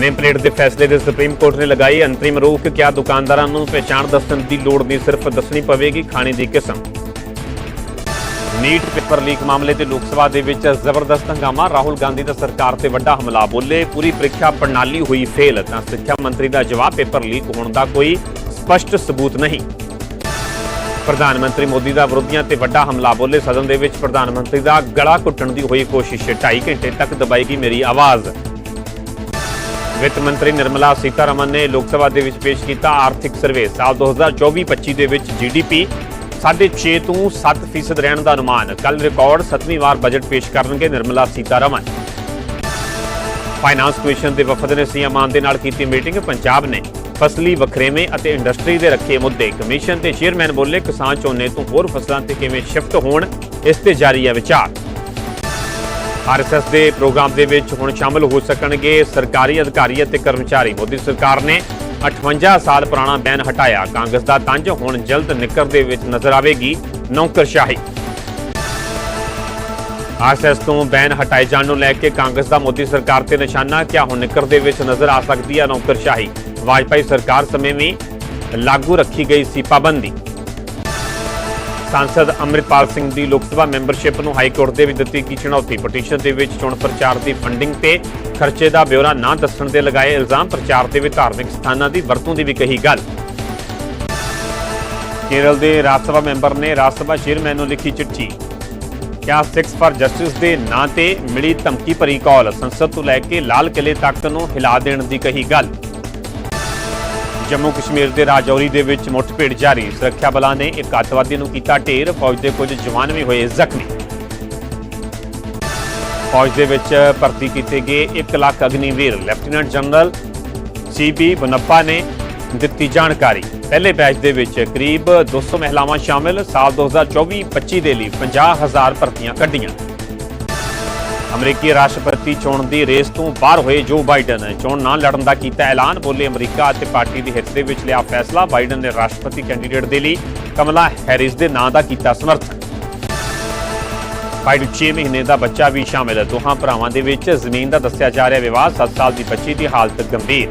Name plate ਦੇ ਫੈਸਲੇ ਦੇ ਸੁਪਰੀਮ ਕੋਰਟ ਨੇ ਲਗਾਈ। ਅੰਤਰਿਮ ਰੋਕ ਕਿਆ ਦੁਕਾਨਦਾਰਾਂ ਨੂੰ ਪਛਾਣ ਦੱਸਣ ਦੀ ਲੋੜ ਨਹੀਂ, ਸਿਰਫ ਦੱਸਣੀ ਪਵੇਗੀ ਖਾਣੇ ਦੀ ਕਿਸਮ। ਨੀਟ ਪੇਪਰ ਲੀਕ ਮਾਮਲੇ ਤੇ ਲੋਕ ਸਭਾ ਦੇ ਵਿੱਚ ਜ਼ਬਰਦਸਤ ਹੰਗਾਮਾ। ਰਾਹੁਲ ਗਾਂਧੀ ਦਾ ਸਰਕਾਰ ਤੇ ਵੱਡਾ ਹਮਲਾ, ਬੋਲੇ ਪੂਰੀ ਪ੍ਰੀਖਿਆ ਪ੍ਰਣਾਲੀ ਹੋਈ ਫੇਲ, ਤਾਂ ਸਿੱਖਿਆ ਮੰਤਰੀ ਦਾ ਜਵਾਬ ਪੇਪਰ ਲੀਕ ਹੋਣ ਦਾ ਕੋਈ ਸਪਸ਼ਟ ਸਬੂਤ ਨਹੀਂ। ਪ੍ਰਧਾਨ ਮੰਤਰੀ ਮੋਦੀ ਦਾ ਵਿਰੋਧੀਆਂ ਤੇ ਵੱਡਾ ਹਮਲਾ, ਬੋਲੇ ਸਦਨ ਦੇ ਵਿੱਚ ਪ੍ਰਧਾਨ ਮੰਤਰੀ ਦਾ ਗਲਾ ਘੁੱਟਣ ਦੀ ਹੋਈ ਕੋਸ਼ਿਸ਼ 2.5 ਘੰਟੇ ਤੱਕ ਦਬਾਈ ਗਈ ਮੇਰੀ ਆਵਾਜ਼। ਵਿੱਤ ਮੰਤਰੀ ਨਿਰਮਲਾ ਸੀਤਾਰਮਨ ਨੇ ਲੋਕ ਸਭਾ ਦੇ ਵਿੱਚ ਪੇਸ਼ ਕੀਤਾ ਆਰਥਿਕ ਸਰਵੇ। ਸਾਲ 2024-25 ਦੇ ਵਿੱਚ ਜੀਡੀਪੀ 6.5 ਤੋਂ 7% ਰਹਿਣ ਦਾ ਅਨੁਮਾਨ। ਕੱਲ ਰਿਕਾਰਡ 7ਵੀਂ ਵਾਰ ਬਜਟ ਪੇਸ਼ ਕਰਨਗੇ ਨਿਰਮਲਾ ਸੀਤਾਰਮਨ। ਫਾਈਨਾਂਸ ਕਮਿਸ਼ਨ ਦੇ ਵਫਦ ਨੇ ਸੀਐਮ ਮਾਨ ਦੇ ਨਾਲ ਕੀਤੀ ਮੀਟਿੰਗ। ਪੰਜਾਬ ਨੇ ਫਸਲੀ ਵਖਰੇਵੇਂ ਅਤੇ ਇੰਡਸਟਰੀ ਦੇ ਰੱਖੇ ਮੁੱਦੇ ਕਮਿਸ਼ਨ ਤੇ ਚੇਅਰਮੈਨ ਬੋਲੇ, ਕਿਸਾਨ ਝੋਨੇ ਤੋਂ ਹੋਰ ਫਸਲਾਂ ਤੇ ਕਿਵੇਂ ਸ਼ਿਫਟ ਹੋਣ, ਇਸ ਤੇ ਜਾਰੀ ਹੈ ਵਿਚਾਰ। ਆਰਐਸਐਸ ਦੇ ਪ੍ਰੋਗਰਾਮ ਦੇ ਵਿੱਚ ਹੁਣ ਸ਼ਾਮਲ ਹੋ ਸਕਣਗੇ ਸਰਕਾਰੀ ਅਧਿਕਾਰੀ ਅਤੇ ਕਰਮਚਾਰੀ। ਮੋਦੀ ਸਰਕਾਰ ਨੇ 58 ਸਾਲ ਪੁਰਾਣਾ ਬੈਨ ਹਟਾਇਆ। ਕਾਂਗਰਸ ਦਾ ਤੰਜ ਹੁਣ ਜਲਦ ਨਿਕਰ ਦੇ ਵਿੱਚ ਨਜ਼ਰ ਆਵੇਗੀ ਨੌਕਰਸ਼ਾਹੀ। ਆਰਐਸਐਸ ਤੋਂ ਬੈਨ ਹਟਾਏ ਜਾਣ ਨੂੰ ਲੈ ਕੇ ਕਾਂਗਰਸ ਦਾ ਮੋਦੀ ਸਰਕਾਰ ਤੇ ਨਿਸ਼ਾਨਾ, ਕਿਆ ਹੁਣ ਨਿਕਰ ਦੇ ਵਿੱਚ ਨਜ਼ਰ ਆ ਸਕਦੀ ਹੈ ਨੌਕਰਸ਼ਾਹੀ? ਵਾਜਪਾਈ ਸਰਕਾਰ ਸਮੇਂ ਵੀ ਲਾਗੂ ਰੱਖੀ ਗਈ ਸੀ ਪਾਬੰਦੀ। ਸਾਂਸਦ ਅੰਮ੍ਰਿਤਪਾਲ ਸਿੰਘ ਦੀ ਲੋਕ ਸਭਾ ਮੈਂਬਰਸ਼ਿਪ ਨੂੰ ਹਾਈ ਕੋਰਟ ਦੇ ਵਿੱਚ ਦਿੱਤੀ ਗਈ ਚੁਣੌਤੀ। ਪਟੀਸ਼ਨ ਦੇ ਵਿੱਚ ਚੋਣ ਪ੍ਰਚਾਰ ਦੀ ਫੰਡਿੰਗ ਤੇ ਖਰਚੇ ਦਾ ਬਿਊਰਾ ਨਾ ਦੱਸਣ ਦੇ ਲਗਾਏ ਇਲਜ਼ਾਮ, ਪ੍ਰਚਾਰ ਦੇ ਵਿੱਚ ਧਾਰਮਿਕ ਸਥਾਨਾਂ ਦੀ ਵਰਤੋਂ ਦੀ ਵੀ ਕਹੀ ਗੱਲ। ਕੇਰਲ ਦੇ ਰਾਜ ਸਭਾ ਮੈਂਬਰ ਨੇ ਰਾਜ ਸਭਾ ਚੇਅਰਮੈਨ ਨੂੰ ਲਿਖੀ ਚਿੱਠੀ। ਕਿਆ ਸਿਕਸ ਫਾਰ ਜਸਟਿਸ ਦੇ ਨਾਂ ਤੇ ਮਿਲੀ ਧਮਕੀ ਭਰੀ ਕਾਲ, ਸੰਸਦ ਤੋਂ ਲੈ ਕੇ ਲਾਲ ਕਿਲੇ ਤੱਕ ਨੂੰ ਹਿਲਾ ਦੇਣ ਦੀ ਕਹੀ ਗੱਲ। ਜੰਮੂ ਕਸ਼ਮੀਰ ਦੇ ਰਾਜੌਰੀ ਦੇ ਵਿੱਚ ਮੁੱਠਭੇੜ ਜਾਰੀ। ਸੁਰੱਖਿਆ ਬਲਾਂ ਨੇ ਇੱਕ ਅੱਤਵਾਦੀ ਨੂੰ ਕੀਤਾ ਢੇਰ। ਫੌਜ ਦੇ ਕੁਝ ਜਵਾਨ ਵੀ ਹੋਏ ਜ਼ਖਮੀ। ਫੌਜ ਦੇ ਵਿੱਚ ਭਰਤੀ ਕੀਤੇ ਗਏ 1 lakh Agniveer. Lieutenant general CB Bannappa ਨੇ ਦਿੱਤੀ ਜਾਣਕਾਰੀ। ਪਹਿਲੇ ਬੈਚ ਦੇ ਵਿੱਚ ਕਰੀਬ 200 ਮਹਿਲਾਵਾਂ ਸ਼ਾਮਿਲ। ਸਾਲ 2024-25 ਦੇ ਲਈ 50000 ਭਰਤੀਆਂ ਕੱਢੀਆਂ। ਅਮਰੀਕੀ ਰਾਸ਼ਟਰਪਤੀ ਚੋਣ ਦੀ ਰੇਸ ਤੋਂ ਬਾਹਰ ਹੋਏ ਜੋ ਬਾਈਡਨ ਚੋਣ ਨਾ ਲੜਨ ਦਾ ਕੀਤਾ ਐਲਾਨ, ਬੋਲੇ ਅਮਰੀਕਾ ਅਤੇ ਪਾਰਟੀ ਦੇ ਹਿੱਤ ਦੇ ਵਿੱਚ ਲਿਆ ਫੈਸਲਾ। ਬਾਈਡਨ ਨੇ ਰਾਸ਼ਟਰਪਤੀ ਕੈਂਡੀਡੇਟ ਦੇ ਲਈ ਕਮਲਾ ਹੈਰਿਸ ਦੇ ਨਾਂ ਦਾ ਕੀਤਾ ਸਮਰਥਨ। ਬਾਈਡਨ 6 ਮਹੀਨੇ ਦਾ ਬੱਚਾ ਵੀ ਸ਼ਾਮਿਲ ਹੈ। ਦੋਹਾਂ ਭਰਾਵਾਂ ਦੇ ਵਿੱਚ ਜ਼ਮੀਨ ਦਾ ਦੱਸਿਆ ਜਾ ਰਿਹਾ ਵਿਵਾਦ 7 ਸਾਲ ਦੀ ਬੱਚੀ ਦੀ ਹਾਲਤ ਗੰਭੀਰ।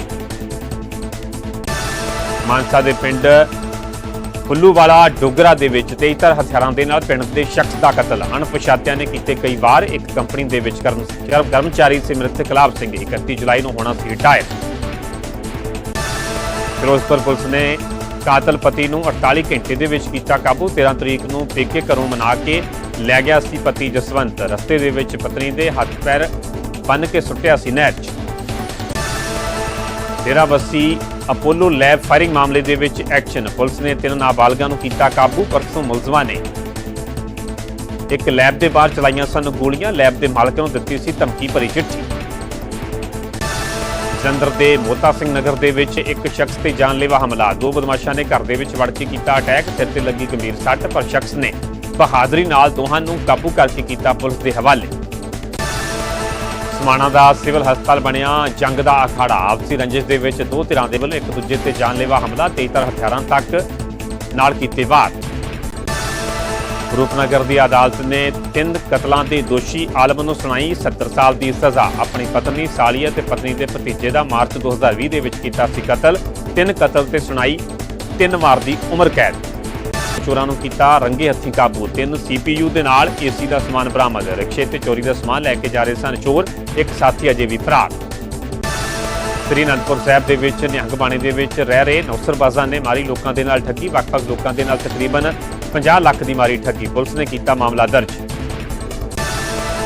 ਮਾਨਸਾ ਦੇ ਪਿੰਡ ਫੁੱਲੂਵਾਲਾ, ਡੋਗਰਾ ਦੇ ਵਿੱਚ ਤੇਜ਼ਤਰ ਹਥਿਆਰਾਂ ਦੇ ਨਾਲ ਪਿੰਡ ਦੇ ਸ਼ਖਸ ਦਾ ਕਤਲ। ਅਣਪਛਾਤਿਆਂ ਨੇ ਕੀਤੇ ਕਈ ਵਾਰ ਇੱਕ ਕੰਪਨੀ ਦੇ ਵਿੱਚ ਕਰਮਚਾਰੀ ਸਿਮਰਤ ਖਲਾਬ ਸਿੰਘ 31 ਜੁਲਾਈ ਨੂੰ ਹੋਣਾ ਸੀ ਰਿਟਾਇਰ। ਫਿਰੋਜ਼ਪੁਰ ਪੁਲਿਸ ਨੇ ਕਾਤਲ ਪਤੀ ਨੂੰ 48 ਘੰਟੇ ਦੇ ਵਿੱਚ ਕੀਤਾ ਕਾਬੂ। 13 ਤਰੀਕ ਨੂੰ ਪੇਕੇ ਘਰੋਂ ਮਨਾ ਕੇ ਲੈ ਗਿਆ ਸੀ ਪਤੀ ਜਸਵੰਤ। ਰਸਤੇ ਦੇ ਵਿੱਚ ਪਤਨੀ ਦੇ ਹੱਥ ਪੈਰ ਬੰਨ ਕੇ ਸੁੱਟਿਆ ਸੀ ਨਹਿਰ 'ਚ। ਡੇਰਾਬੱਸੀ ਅਪੋਲੋ ਲੈਬ ਫਾਇਰਿੰਗ ਮਾਮਲੇ ਦੇ ਵਿੱਚ ਐਕਸ਼ਨ। ਪੁਲਿਸ ਨੇ ਤਿੰਨ ਨਾਬਾਲਗਾਂ ਨੂੰ ਕੀਤਾ ਕਾਬੂ, ਪਰਸੋਂ ਮੁਲਜ਼ਮਾਂ ਨੇ। ਇੱਕ ਲੈਬ ਦੇ ਬਾਹਰ ਚਲਾਈਆਂ ਸਨ ਗੋਲੀਆਂ, ਲੈਬ ਦੇ ਮਾਲਕ ਨੂੰ ਦਿੱਤੀ ਸੀ ਧਮਕੀ ਭਰੀ ਚਿੱਠੀ। ਜੰਦਰ ਦੇ ਮੋਤਾ ਸਿੰਘ ਨਗਰ ਦੇ ਵਿੱਚ ਇੱਕ ਸ਼ਖਸ ਤੇ ਜਾਨਲੇਵਾ ਹਮਲਾ। ਦੋ ਬਦਮਾਸ਼ਾਂ ਨੇ ਘਰ ਦੇ ਵਿੱਚ ਵੜ ਕੇ ਕੀਤਾ ਅਟੈਕ, ਸਿਰ ਤੇ ਲੱਗੀ ਗੰਭੀਰ ਸੱਟ, ਪਰ ਸ਼ਖਸ ਨੇ ਬਹਾਦਰੀ ਨਾਲ ਦੋਹਾਂ ਨੂੰ ਕਾਬੂ ਕਰਕੇ ਕੀਤਾ ਪੁਲਿਸ ਦੇ ਹਵਾਲੇ। ਸਮਾਣਾ ਦਾ ਸਿਵਲ ਹਸਪਤਾਲ ਬਣਿਆ, ਜੰਗ ਦਾ ਅਖਾੜਾ। ਆਪਸੀ ਰੰਜਿਸ਼ ਦੇ ਵਿੱਚ ਦੋ ਧਿਰਾਂ ਦੇ ਵੱਲੋਂ ਇੱਕ ਦੂਜੇ ਤੇ ਜਾਨਲੇਵਾ ਹਮਲਾ ਤੇਜ਼ਤਰ ਹਥਿਆਰਾਂ ਤੱਕ ਨਾਲ ਕੀਤੇ ਵਾਰ। ਰੂਪਨਗਰ ਦੀ ਅਦਾਲਤ ਨੇ ਤਿੰਨ ਕਤਲਾਂ ਦੇ ਦੋਸ਼ੀ ਆਲਮ ਨੂੰ ਸੁਣਾਈ 70 ਸਾਲ ਦੀ ਸਜ਼ਾ। ਆਪਣੀ ਪਤਨੀ ਸਾਲੀਆ ਤੇ ਪਤਨੀ ਦੇ ਭਤੀਜੇ ਦਾ ਮਾਰਚ 2020 ਦੇ ਵਿੱਚ ਕੀਤਾ ਸੀ ਕਤਲ। ਤਿੰਨ ਕਤਲ ਤੇ ਸੁਣਾਈ ਤਿੰਨ ਵਾਰ ਦੀ ਉਮਰ ਕੈਦ। ਚੋਰਾਂ ਨੂੰ ਕੀਤਾ ਰੰਗੇ ਹੱਥੀਂ ਕਾਬੂ। ਤਿੰਨ ਸੀਪੀਯੂ ਦੇ ਨਾਲ ਏਸੀ ਦਾ ਸਮਾਨ ਬਰਾਮਦ। ਰਿਕਸ਼ੇ ਤੇ ਚੋਰੀ ਦਾ ਸਮਾਨ ਲੈ ਕੇ ਜਾ ਰਹੇ ਸਨ ਚੋਰ। ਇੱਕ ਸਾਥੀ ਅਜੇ ਵੀ ਫਰਾਰ। ਸ੍ਰੀ ਅਨੰਦਪੁਰ ਸਾਹਿਬ ਦੇ ਵਿੱਚ ਨਿਹੰਗ ਬਾਣੇ ਦੇ ਵਿੱਚ ਰਹਿ ਰਹੇ ਨੌਸਰਬਾਜ਼ਾਂ ਨੇ ਮਾਰੀ ਲੋਕਾਂ ਦੇ ਨਾਲ ਠੱਗੀ। ਵੱਖ-ਵੱਖ ਲੋਕਾਂ ਦੇ ਨਾਲ ਤਕਰੀਬਨ 50 ਲੱਖ ਦੀ ਮਾਰੀ ਠੱਗੀ। ਪੁਲਿਸ ਨੇ ਕੀਤਾ ਮਾਮਲਾ ਦਰਜ।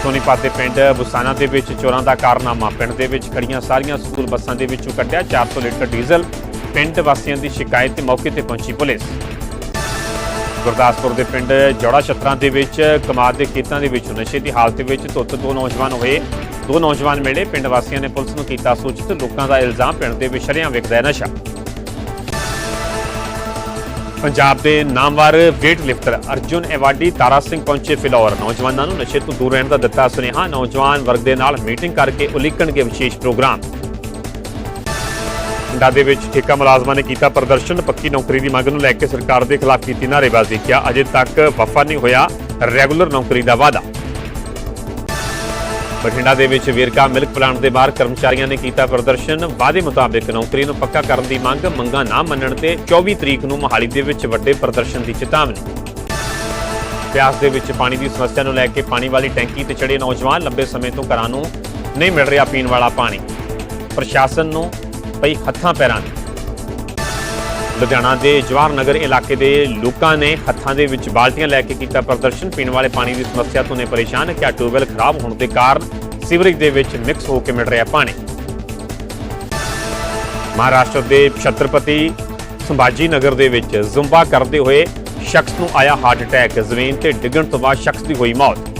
ਸੋਨੀਪਤ ਦੇ ਪਿੰਡ ਬੁਸਾਨਾ ਦੇ ਵਿੱਚ ਚੋਰਾਂ ਦਾ ਕਾਰਨਾਮਾ। ਪਿੰਡ ਦੇ ਵਿੱਚ ਖੜੀਆਂ ਸਾਰੀਆਂ ਸਕੂਲ ਬੱਸਾਂ ਦੇ ਵਿੱਚੋਂ ਕੱਢਿਆ 400 ਲੀਟਰ ਡੀਜ਼ਲ। ਪਿੰਡ ਵਾਸੀਆਂ ਦੀ ਸ਼ਿਕਾਇਤ ਤੇ ਮੌਕੇ ਤੇ ਪਹੁੰਚੀ ਪੁਲਿਸ। ਗੁਰਦਾਸਪੁਰ ਦੇ ਪਿੰਡ ਜੋੜਾ ਛੱਤਰਾਂ ਦੇ ਵਿੱਚ, ਕਮਾਦ ਦੇ ਖੇਤਾਂ ਦੇ ਵਿੱਚ, ਨਸ਼ੇ ਦੀ ਹਾਲਤ ਵਿੱਚ ਧੁੱਤ ਦੋ ਨੌਜਵਾਨ ਹੋਏ। ਦੋ ਨੌਜਵਾਨ ਮਿਲੇ, ਪਿੰਡ ਵਾਸੀਆਂ ਨੇ ਪੁਲਿਸ ਨੂੰ ਕੀਤਾ ਸੂਚਿਤ, ਲੋਕਾਂ ਦਾ ਇਲਜ਼ਾਮ ਪਿੰਡ ਦੇ ਵਿਸ਼ਰਿਆਂ ਸ਼ਰੇਆਮ ਵਿਕਦਾ ਨਸ਼ਾ। ਪੰਜਾਬ ਦੇ ਨਾਮਵਰ weightlifter Arjun awardee Tara Singh ਪਹੁੰਚੇ ਫਿਲੌਰ। ਨੌਜਵਾਨਾਂ ਨੂੰ ਨਸ਼ੇ ਤੋਂ ਦੂਰ ਰਹਿਣ ਦਾ ਦਿੱਤਾ ਸੁਨੇਹਾ। ਨੌਜਵਾਨ ਵਰਗ ਦੇ ਨਾਲ ਮੀਟਿੰਗ ਕਰਕੇ ਉਲੀਕਣਗੇ ਵਿਸ਼ੇਸ਼ ਪ੍ਰੋਗਰਾਮ। ਪਿੰਡਾਂ ਦੇ ਵਿੱਚ ਠੇਕਾ ਮੁਲਾਜ਼ਮਾਂ ਨੇ ਕੀਤਾ ਪ੍ਰਦਰਸ਼ਨ। ਪੱਕੀ ਨੌਕਰੀ ਦੀ ਮੰਗ ਨੂੰ ਲੈ ਕੇ ਸਰਕਾਰ ਦੇ ਖਿਲਾਫ ਕੀਤੀ ਨਾਅਰੇਬਾਜ਼ੀ। ਕਿਹਾ ਅਜੇ ਤੱਕ ਵਫਾ ਨਹੀਂ ਹੋਇਆ। ਰੈਗੂਲਰ ਨੌਕਰੀ ਦਾ ਵਾਅਦਾ। ਬਠਿੰਡਾ ਦੇ ਵਿੱਚ ਵੇਰਕਾ ਮਿਲਕ ਪਲਾਂਟ ਦੇ ਬਾਹਰ ਕਰਮਚਾਰੀਆਂ ਨੇ ਕੀਤਾ ਪ੍ਰਦਰਸ਼ਨ। ਵਾਅਦੇ ਮੁਤਾਬਕ ਨੌਕਰੀ ਨੂੰ ਪੱਕਾ ਕਰਨ ਦੀ ਮੰਗ, ਮੰਗਾਂ ਨਾ ਮੰਨਣ ਤੇ 24 ਤਰੀਕ ਨੂੰ ਮੋਹਾਲੀ ਦੇ ਵਿੱਚ ਵੱਡੇ ਪ੍ਰਦਰਸ਼ਨ ਦੀ ਚੇਤਾਵਨੀ। ਪਿਆਸ ਦੇ ਵਿੱਚ ਪਾਣੀ ਦੀ ਸਮੱਸਿਆ ਨੂੰ ਲੈ ਕੇ ਪਾਣੀ ਵਾਲੀ ਟੈਂਕੀ ਤੇ ਚੜੇ ਨੌਜਵਾਨ ਲੰਬੇ ਸਮੇਂ ਤੋਂ ਘਰਾਂ ਨੂੰ ਨਹੀਂ ਮਿਲ ਰਿਹਾ ਪੀਣ ਵਾਲਾ ਪਾਣੀ। ਪ੍ਰਸ਼ਾਸਨ ਨੂੰ ਪਈ ਹੱਥਾਂ ਪੈਰਾਂ ਦੀ ਲੁਧਿਆਣਾ ਦੇ ਜਵਾਹਰ ਨਗਰ ਇਲਾਕੇ ਦੇ ਲੋਕਾਂ ਨੇ ਹੱਥਾਂ ਦੇ ਵਿੱਚ ਬਾਲਟੀਆਂ ਲੈ ਕੇ ਕੀਤਾ ਪ੍ਰਦਰਸ਼ਨ। ਪੀਣ ਵਾਲੇ ਪਾਣੀ ਦੀ ਸਮੱਸਿਆ ਤੋਂ ਨੇ ਪਰੇਸ਼ਾਨ ਕਿ ਟਿਊਬਵੈਲ ਖਰਾਬ ਹੋਣ ਦੇ ਕਾਰਨ ਸੀਵਰੇਜ ਦੇ ਵਿੱਚ ਮਿਕਸ ਹੋ ਕੇ ਮਿਲ ਰਿਹਾ ਪਾਣੀ। ਮਹਾਰਾਸ਼ਟਰ ਦੇ ਛਤਰਪਤੀ ਸੰਭਾਜੀ ਨਗਰ ਦੇ ਵਿੱਚ ਜ਼ੁੰਬਾ ਕਰਦੇ ਹੋਏ ਸ਼ਖਸ ਨੂੰ ਆਇਆ ਹਾਰਟ ਅਟੈਕ। ਜ਼ਮੀਨ ਤੇ ਡਿੱਗਣ ਤੋਂ ਬਾਅਦ ਸ਼ਖਸ ਦੀ ਹੋਈ ਮੌਤ।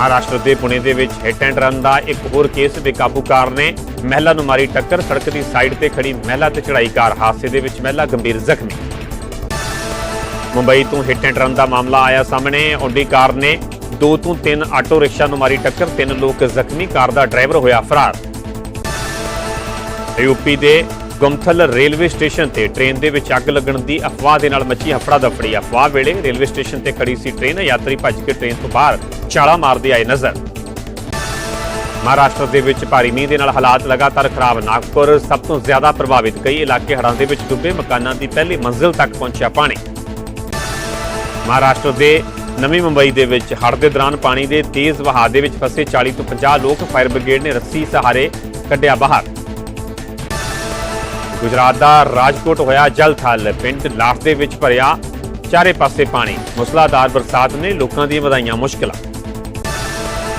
ਮਹਾਰਾਸ਼ਟਰ ਦੇ ਪੁਣੇ ਦੇ ਵਿੱਚ ਹਿੱਟ ਐਂਡ ਰਨ ਦਾ ਇੱਕ ਹੋਰ ਕੇਸ ਬੇਕਾਬੂ ਕਾਰ ਨੇ ਮਹਿਲਾ ਨੂੰ ਮਾਰੀ ਟੱਕਰ। ਸੜਕ ਦੀ ਸਾਈਡ ਤੇ ਖੜੀ ਮਹਿਲਾ ਤੇ ਚੜਾਈ ਕਾਰ ਹਾਦਸੇ ਦੇ ਵਿੱਚ ਮਹਿਲਾ ਗੰਭੀਰ ਜ਼ਖਮੀ। ਮੁੰਬਈ ਤੋਂ ਹਿੱਟ ਐਂਡ ਰਨ ਦਾ ਮਾਮਲਾ ਆਇਆ ਸਾਹਮਣੇ। ਓਡੀ ਕਾਰ ਨੇ ਦੋ ਤੋਂ ਤਿੰਨ ਆਟੋ ਰਿਕਸ਼ਾ ਨੂੰ ਮਾਰੀ ਟੱਕਰ। ਤਿੰਨ ਲੋਕ ਜ਼ਖਮੀ, ਕਾਰ ਦਾ ਡਰਾਈਵਰ ਹੋਇਆ ਫਰਾਰ। ਯੂਪੀ ਦੇ ਗੁਮਥਲ ਰੇਲਵੇ ਸਟੇਸ਼ਨ ਤੇ ਟ੍ਰੇਨ ਦੇ ਵਿੱਚ ਅੱਗ ਲੱਗਣ ਦੀ ਅਫਵਾਹ ਦੇ ਨਾਲ ਮੱਚੀ ਹਫੜਾ ਦਫੜੀ ਅਫਵਾਹ ਵੇਲੇ ਰੇਲਵੇ ਸਟੇਸ਼ਨ ਤੇ ਖੜੀ ਸੀ ਟ੍ਰੇਨ। ਯਾਤਰੀ ਭੱਜ ਕੇ ਟ੍ਰੇਨ ਤੋਂ ਬਾਹਰ ਛਾਲਾ ਮਾਰਦੇ ਆਏ ਨਜ਼ਰ। ਮਹਾਰਾਸ਼ਟਰ ਦੇ ਵਿੱਚ ਭਾਰੀ ਮੀਂਹ ਦੇ ਨਾਲ ਹਾਲਾਤ ਲਗਾਤਾਰ ਖਰਾਬ। ਨਾਗਪੁਰ ਸਭ ਤੋਂ ਜ਼ਿਆਦਾ ਪ੍ਰਭਾਵਿਤ ਕਈ ਇਲਾਕੇ ਹੜ੍ਹਾਂ ਦੇ ਵਿੱਚ ਡੁੱਬੇ। ਮਕਾਨਾਂ ਦੀ ਪਹਿਲੀ ਮੰਜ਼ਿਲ ਤੱਕ ਪਹੁੰਚਿਆ ਪਾਣੀ। ਮਹਾਰਾਸ਼ਟਰ ਦੇ ਨਵੀਂ ਮੁੰਬਈ ਦੇ ਵਿੱਚ ਹੜ੍ਹ ਦੇ ਦੌਰਾਨ ਪਾਣੀ ਦੇ ਤੇਜ਼ ਵਹਾਅ ਦੇ ਵਿੱਚ ਫਸੇ 40 ਤੋਂ 50 ਲੋਕ ਫਾਇਰ ਬ੍ਰਿਗੇਡ ਨੇ ਰੱਸੀ ਸਹਾਰੇ ਕੱਢਿਆ ਬਾਹਰ। ਗੁਜਰਾਤ ਦਾ ਰਾਜਕੋਟ ਹੋਇਆ ਜਲ ਥਲ। ਪਿੰਡ ਲਾਠ ਦੇ ਵਿੱਚ ਭਰਿਆ ਚਾਰੇ ਪਾਸੇ ਪਾਣੀ। ਮੁਸਲਾਧਾਰ ਬਰਸਾਤ ਨੇ ਲੋਕਾਂ ਦੀਆਂ ਵਧਾਈਆਂ ਮੁਸ਼ਕਲਾਂ।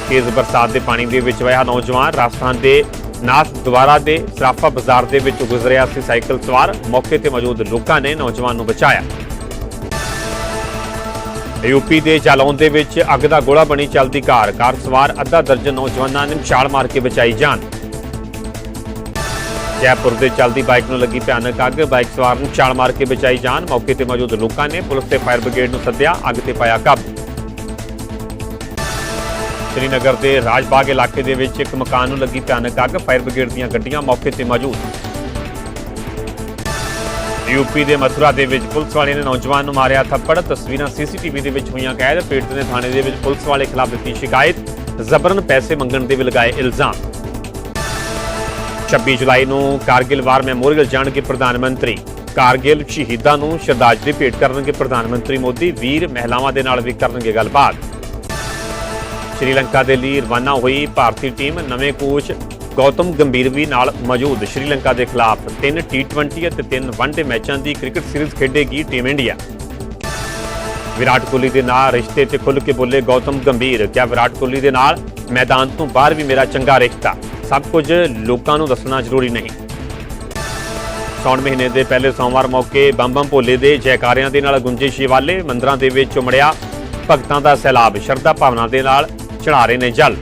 ਤੇਜ਼ ਬਰਸਾਤ ਦੇ ਪਾਣੀ ਦੇ ਵਿੱਚ ਵਹਿਆ ਨੌਜਵਾਨ ਰਾਜਸਥਾਨ ਦੇ ਨਾਥ ਦੁਆਰਾ ਦੇ ਸਰਾਫਾ ਬਾਜ਼ਾਰ ਦੇ ਵਿੱਚ ਗੁਜ਼ਰਿਆ ਸੀ ਸਾਈਕਲ ਸਵਾਰ। ਮੌਕੇ ਤੇ ਮੌਜੂਦ ਲੋਕਾਂ ਨੇ ਨੌਜਵਾਨ ਨੂੰ ਬਚਾਇਆ। ਯੂਪੀ ਦੇ ਜਾਲੌਨ ਦੇ ਵਿੱਚ ਅੱਗ ਦਾ ਗੋਲਾ ਬਣੀ ਚੱਲਦੀ ਕਾਰ। ਕਾਰ ਸਵਾਰ ਅੱਧਾ ਦਰਜਨ ਨੌਜਵਾਨਾਂ ਨੇ ਛਾਲ ਮਾਰ ਕੇ ਬਚਾਈ ਜਾਨ। ਜੈਪੁਰ ਦੇ ਚਲਦੀ ਬਾਈਕ ਨੂੰ ਲੱਗੀ ਭਿਆਨਕ ਅੱਗ। ਬਾਈਕ ਸਵਾਰ ਨੂੰ ਛਾਲ ਮਾਰ ਕੇ ਬਚਾਈ ਜਾਨ। ਮੌਕੇ ਤੇ ਮੌਜੂਦ ਲੋਕਾਂ ਨੇ ਪੁਲਿਸ ਤੇ ਫਾਇਰ ਬ੍ਰਿਗੇਡ ਨੂੰ ਸੱਦਿਆ, ਅੱਗ ਤੇ ਪਾਇਆ ਕਾਬੂ। ਸ੍ਰੀਨਗਰ ਦੇ ਰਾਜਬਾਗ ਇਲਾਕੇ ਦੇ ਵਿੱਚ ਇੱਕ ਮਕਾਨ ਨੂੰ ਲੱਗੀ ਭਿਆਨਕ ਅੱਗ। ਫਾਇਰ ਬ੍ਰਿਗੇਡ ਦੀਆਂ ਗੱਡੀਆਂ ਮੌਕੇ ਤੇ ਮੌਜੂਦ। ਯੂਪੀ ਦੇ ਮਥੁਰਾ ਦੇ ਵਿੱਚ ਪੁਲਿਸ ਵਾਲੇ ਨੇ ਨੌਜਵਾਨ ਨੂੰ ਮਾਰਿਆ ਥੱਪੜ। ਤਸਵੀਰਾਂ ਸੀਸੀਟੀਵੀ ਦੇ ਵਿੱਚ ਹੋਈਆਂ ਕੈਦ। ਪੀੜਤ ਨੇ ਥਾਣੇ ਦੇ ਵਿੱਚ ਪੁਲਿਸ ਵਾਲੇ ਖਿਲਾਫ ਦਿੱਤੀ ਸ਼ਿਕਾਇਤ। ਜ਼ਬਰਨ ਪੈਸੇ ਮੰਗਣ ਦੇ ਵੀ ਲਗਾਏ ਇਲਜ਼ਾਮ। 26 ਜੁਲਾਈ ਨੂੰ ਕਾਰਗਿਲ ਵਾਰ ਮੈਮੋਰੀਅਲ ਜਾਣਗੇ ਪ੍ਰਧਾਨ ਮੰਤਰੀ। ਕਾਰਗਿਲ ਸ਼ਹੀਦਾਂ ਨੂੰ ਸ਼ਰਧਾਂਜਲੀ ਭੇਟ ਕਰਨਗੇ ਪ੍ਰਧਾਨ ਮੰਤਰੀ ਮੋਦੀ, ਵੀਰ ਮਹਿਲਾਵਾਂ ਦੇ ਨਾਲ ਵੀ ਕਰਨਗੇ ਗੱਲਬਾਤ। ਸ਼੍ਰੀਲੰਕਾ ਦੇ ਲਈ ਰਵਾਨਾ ਹੋਈ ਭਾਰਤੀ ਟੀਮ ਨਵੇਂ ਕੋਚ ਗੌਤਮ ਗੰਭੀਰ ਵੀ ਨਾਲ ਮੌਜੂਦ। ਸ਼੍ਰੀਲੰਕਾ ਦੇ ਖਿਲਾਫ ਤਿੰਨ ਟੀ20 ਅਤੇ ਤਿੰਨ ਵਨਡੇ ਮੈਚਾਂ ਦੀ ਕ੍ਰਿਕਟ ਸੀਰੀਜ਼ ਖੇਡੇਗੀ ਟੀਮ ਇੰਡੀਆ। ਵਿਰਾਟ ਕੋਹਲੀ ਦੇ ਨਾਲ ਰਿਸ਼ਤੇ ਤੇ ਖੁੱਲ ਕੇ ਬੋਲੇ ਗੌਤਮ ਗੰਭੀਰ। ਕਿਹਾ ਵਿਰਾਟ ਕੋਹਲੀ ਦੇ ਨਾਲ? ਮੈਦਾਨ ਤੋਂ ਬਾਹਰ ਵੀ ਮੇਰਾ ਚੰਗਾ ਰਿਸ਼ਤਾ। ਸਭ ਕੁਝ ਲੋਕਾਂ ਨੂੰ ਦੱਸਣਾ ਜ਼ਰੂਰੀ ਨਹੀਂ। ਸੌਣ ਮਹੀਨੇ ਦੇ ਪਹਿਲੇ ਸੋਮਵਾਰ ਮੌਕੇ ਬੰਬਮ ਭੋਲੇ ਦੇ ਜੈਕਾਰਿਆਂ ਦੇ ਨਾਲ ਗੁੰਜੇ ਸ਼ਿਵਾਲੇ ਮੰਦਰਾਂ ਦੇ ਵਿੱਚ ਉਮੜਿਆ ਭਗਤਾਂ ਦਾ ਸੈਲਾਬ, ਸ਼ਰਧਾ ਭਾਵਨਾ ਦੇ ਨਾਲ ਚੜਾ ਰਹੇ ਨੇ ਜਲ।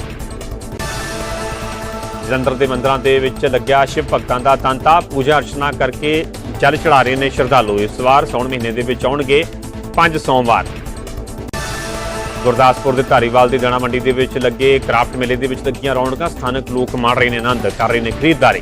ਜਲੰਧਰ ਦੇ ਮੰਦਰਾਂ ਦੇ ਵਿੱਚ ਲੱਗਿਆ ਸ਼ਿਵ ਭਗਤਾਂ ਦਾ ਤਾਂਤਾ, ਪੂਜਾ ਅਰਚਨਾ ਕਰਕੇ ਜਲ ਚੜਾ ਰਹੇ ਨੇ ਸ਼ਰਧਾਲੂ। ਇਸ ਵਾਰ ਸੌਣ ਮਹੀਨੇ ਦੇ ਵਿੱਚ ਆਉਣਗੇ ਪੰਜ ਸੋਮਵਾਰ। ਗੁਰਦਾਸਪੁਰ ਦੇ ਧਾਰੀਵਾਲ ਦੀ ਦਾਣਾ ਮੰਡੀ ਦੇ ਵਿੱਚ ਲੱਗੇ ਕ੍ਰਾਫਟ ਮੇਲੇ ਦੇ ਵਿੱਚ ਲੱਗੀਆਂ ਰੌਣਕਾਂ ਸਥਾਨਕ ਲੋਕ ਮਾਣ ਰਹੇ ਨੇ, ਆਨੰਦ ਕਰ ਰਹੇ ਨੇ ਖਰੀਦਦਾਰੀ।